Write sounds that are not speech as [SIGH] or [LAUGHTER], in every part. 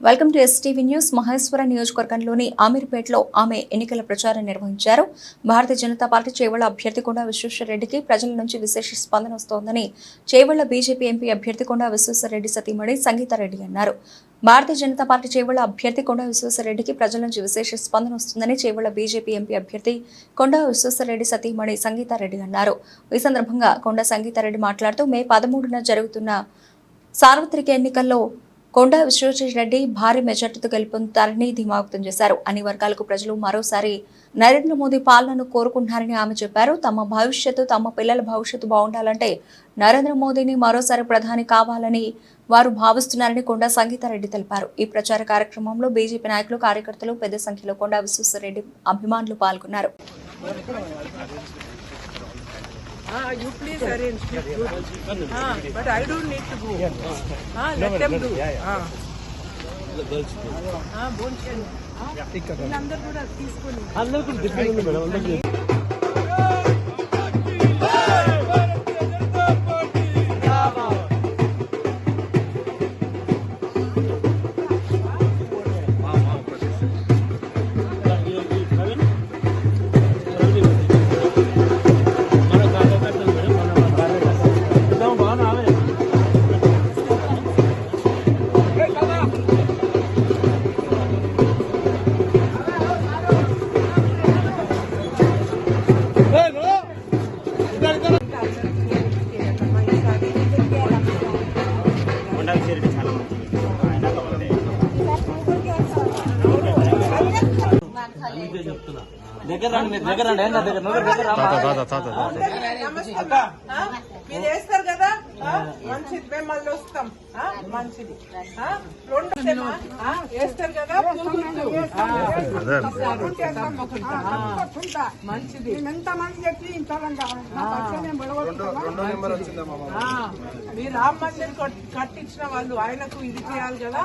Welcome to STV news. Maheshwara నియోజకవర్గంలోని ఆమీర్పేటలో ఆమె ఎన్నికల ప్రచారం నిర్వహించారు. భారతీయ జనతా పార్టీ చేవళ్ళ అభ్యర్థి కొండా విశ్వేశ్వరరెడ్డికి ప్రజల నుంచి విశేష స్పందన వస్తోందని చేవళ్ళ బీజేపీ ఎంపీ అభ్యర్థి కొండా విశ్వేశ్వరరెడ్డి సతీమణి సంగీతారెడ్డి అన్నారు. భారతీయ జనతా పార్టీ చేవళ్ళ అభ్యర్థి కొండా విశ్వేశ్వరరెడ్డికి ప్రజల నుంచి విశేష స్పందన వస్తుందని చేవళ్ళ బీజేపీ ఎంపీ అభ్యర్థి కొండా విశ్వేశ్వరరెడ్డి సతీమణి సంగీతారెడ్డి అన్నారు. ఈ సందర్భంగా కొండా సంగీతారెడ్డి మాట్లాడుతూ మే పదమూడున జరుగుతున్న సార్వత్రిక ఎన్నికల్లో కొండా విశ్వేశ్వరరెడ్డి భారీ మెజార్టీతో గెలుపొందుతారని ధీమా వ్యక్తం చేశారు. అన్ని వర్గాలకు ప్రజలు మరోసారి నరేంద్ర మోదీ పాలనను కోరుకుంటున్నారని ఆమె చెప్పారు. తమ భవిష్యత్తు తమ పిల్లల భవిష్యత్తు బాగుండాలంటే నరేంద్ర మోదీని మరోసారి ప్రధాని కావాలని వారు భావిస్తున్నారని కొండా సంగీతారెడ్డి తెలిపారు. ఈ ప్రచార కార్యక్రమంలో బీజేపీ నాయకులు కార్యకర్తలు పెద్ద సంఖ్యలో కొండా విశ్వేశ్వరరెడ్డి అభిమానులు పాల్గొన్నారు. Ah, you please arrange. Good. Ah, but I don't need to go. Ah, let them do. Ah. Ah, భోంచేయండి. Ah, వీళ్ళందరూ కూడా తీసుకొని దగ్గర రండి మీరు దగ్గర రండి. ఏం కాదు, దగ్గర నువ్వు దగ్గర రా. నమస్తే. ఆ, మీరు వేస్తారు కదా? ఆ, మంచిది. మేము మళ్ళీ వస్తాం. ఆ, మంచిది. ఆ, రెండు వస్తేమా? ఆ, వేస్తారు కదా? పూగుర్తు. ఆ, ఆ, మంచిది. ఎంతమంది చెప్పి ఆ, మీరు రామ్ మందిర్ కట్- కట్టించిన వాళ్ళు ఆయనకు ఇది చేయాలి కదా?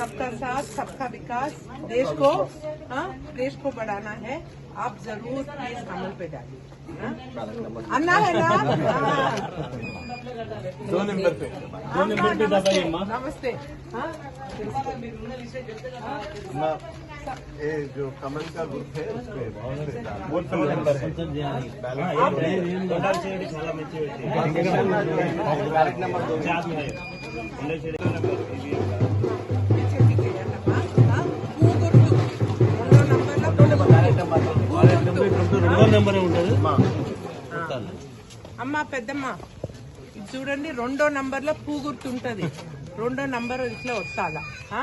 सबका साथ सबका विकास देश को हाँ देश को बढ़ाना है। आप ज़रूर इस अमल पे डालिए हाँ। अन्ना है ना? [LAUGHS] हाँ। दो नंबर पे। दो हाँ, नंबर पे नमस्ते। ये जो कमल का ग्रुप है वो तो नंबर है। तो नंबर दो। రెండో నెంబర్ ఉంటుంది అమ్మ. పెద్దమ్మ ఇది చూడండి రెండో నంబర్లో పూ గుర్తుంటది. రెండో నంబర్ ఇట్లా వస్తాదా? ఆ?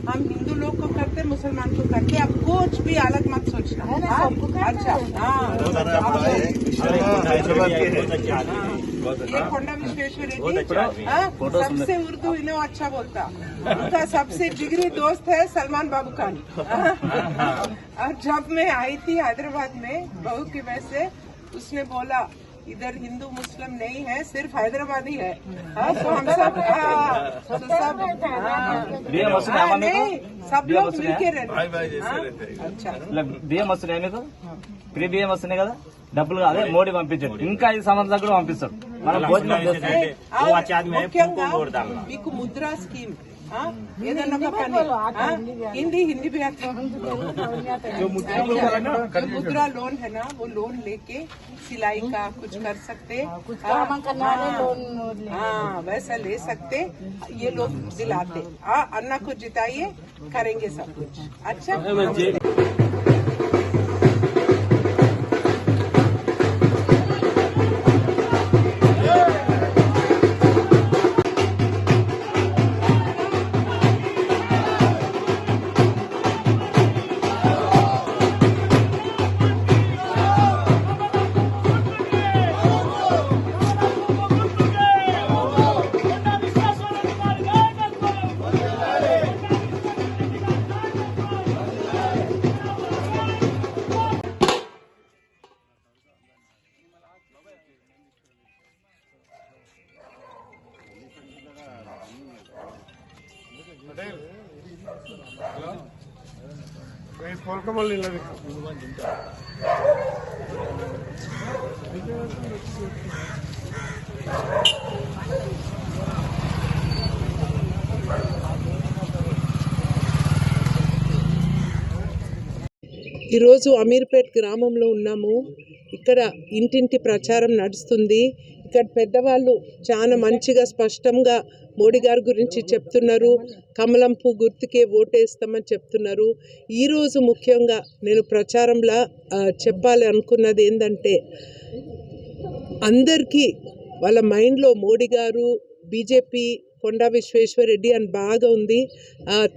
हम हिंदू लोग को करते मुसलमान को करते अब कुछ भी अलग मत सोचना हाँ? अच्छा हाँ ये కొండా विश्वेश्वर हाँ? सबसे उर्दू इन्हें अच्छा बोलता उनका सबसे जिगरी दोस्त है सलमान बाबू खान हाँ? और जब मैं आई थी हैदराबाद में बहू की वजह से उसने बोला इधर हिंदू मुस्लिम नहीं है सिर्फ हैदराबादी है हाँ, तो हम सब हाँ, तो सब हाँ, బియ్యం వస్తున్నాయా हाँ, అమ్మా మీకు नहीं सब బియ్యం लोग मिल के వస్తున్నాయా रहते हाँ? अच्छा ఇలా బియ్యం వస్తున్నాయి మీకు ఫ్రీ బియ్యం వస్తున్నాయి కదా డబ్బులు అదే మోడీ పంపించాడు ఇంకా ఐదు సంవత్సరాలు కూడా పంపిస్తాడు మనం భోజనం చేస్తాం और ముఖ్యంగా మీకు ముద్రా స్కీమ్ ఆ? हिंदी हिंदी भी आता है जो मुद्रा लोन है ना जो मुद्रा लोन है ना? वो लोन लेके सिलाई का कुछ कर सकते। हाँ, हाँ।, हाँ वैसा ले सकते। ये लोग दिलाते। हाँ अन्ना को जिताइए करेंगे सब कुछ। अच्छा? ఈరోజు అమీర్పేట్ గ్రామంలో ఉన్నాము. ఇక్కడ ఇంటింటి ప్రచారం నడుస్తుంది. ఇక్కడ పెద్దవాళ్ళు చాలా మంచిగా స్పష్టంగా మోడీ గారి గురించి చెప్తున్నారు. కమలం పువ్వు గుర్తుకే ఓటేస్తామని చెప్తున్నారు. ఈరోజు ముఖ్యంగా నేను ప్రచారంలో చెప్పాలి అనుకున్నది ఏంటంటే అందరికీ వాళ్ళ మైండ్లో మోడీ గారు బీజేపీ కొండా విశ్వేశ్వరరెడ్డి అని బాగా ఉంది.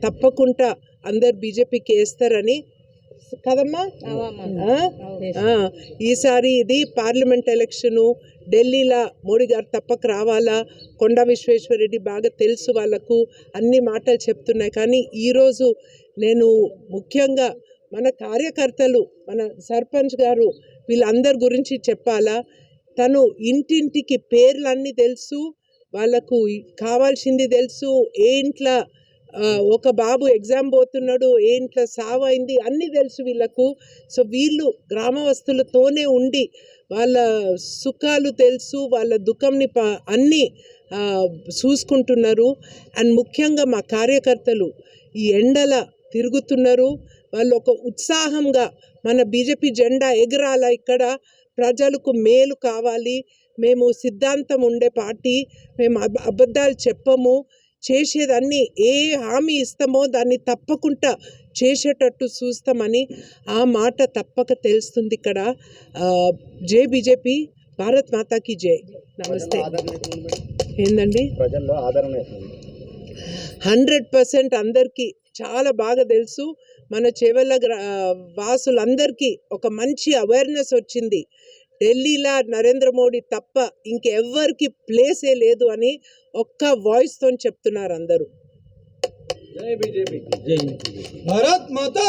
తప్పకుండా అందరు బీజేపీకి వేస్తారని కదమ్మా? ఈసారి ఇది పార్లమెంట్ ఎలక్షను ఢిల్లీలో మోడీ గారు తప్పక రావాలా? కొండా విశ్వేశ్వరరెడ్డి బాగా తెలుసు వాళ్ళకు అన్ని మాటలు చెప్తున్నాయి. కానీ ఈరోజు నేను ముఖ్యంగా మన కార్యకర్తలు మన సర్పంచ్ గారు వీళ్ళందరి గురించి చెప్పాలా? తను ఇంటింటికి పేర్లన్నీ తెలుసు వాళ్ళకు కావాల్సింది తెలుసు ఏ ఇంట్లో ఒక బాబు ఎగ్జామ్ పోతున్నాడు ఏంట్లో సావ్ అయింది అన్నీ తెలుసు వీళ్ళకు. సో వీళ్ళు గ్రామవస్తులతోనే ఉండి వాళ్ళ సుఖాలు తెలుసు వాళ్ళ దుఃఖంని ప అన్నీ చూసుకుంటున్నారు. అండ్ ముఖ్యంగా మా కార్యకర్తలు ఈ ఎండల తిరుగుతున్నారు. వాళ్ళు ఒక ఉత్సాహంగా మన బీజేపీ జెండా ఎగరాల ఇక్కడ. ప్రజలకు మేలు కావాలి. మేము సిద్ధాంతం ఉండే పార్టీ. మేము అబద్ధాలు చెప్పము. చేసేదాన్ని ఏ హామీ ఇస్తామో దాన్ని తప్పకుండా చేసేటట్టు చూస్తామని ఆ మాట తప్పక తెలుస్తుంది ఇక్కడ. జై బీజేపీ భారత్ మాతాకి జై. నమస్తే. ఏందండి? ప్రజల్లో ఆదరణ హండ్రెడ్ పర్సెంట్ అందరికీ చాలా బాగా తెలుసు. మన చెవెళ్ళ వాసులందరికీ ఒక మంచి అవేర్నెస్ వచ్చింది. ఢిల్లీలా నరేంద్ర మోడీ తప్ప ఇంకెవ్వరికి ప్లేసే లేదు అని ఒక్క వాయిస్తో చెప్తున్నారు అందరూ. భారత్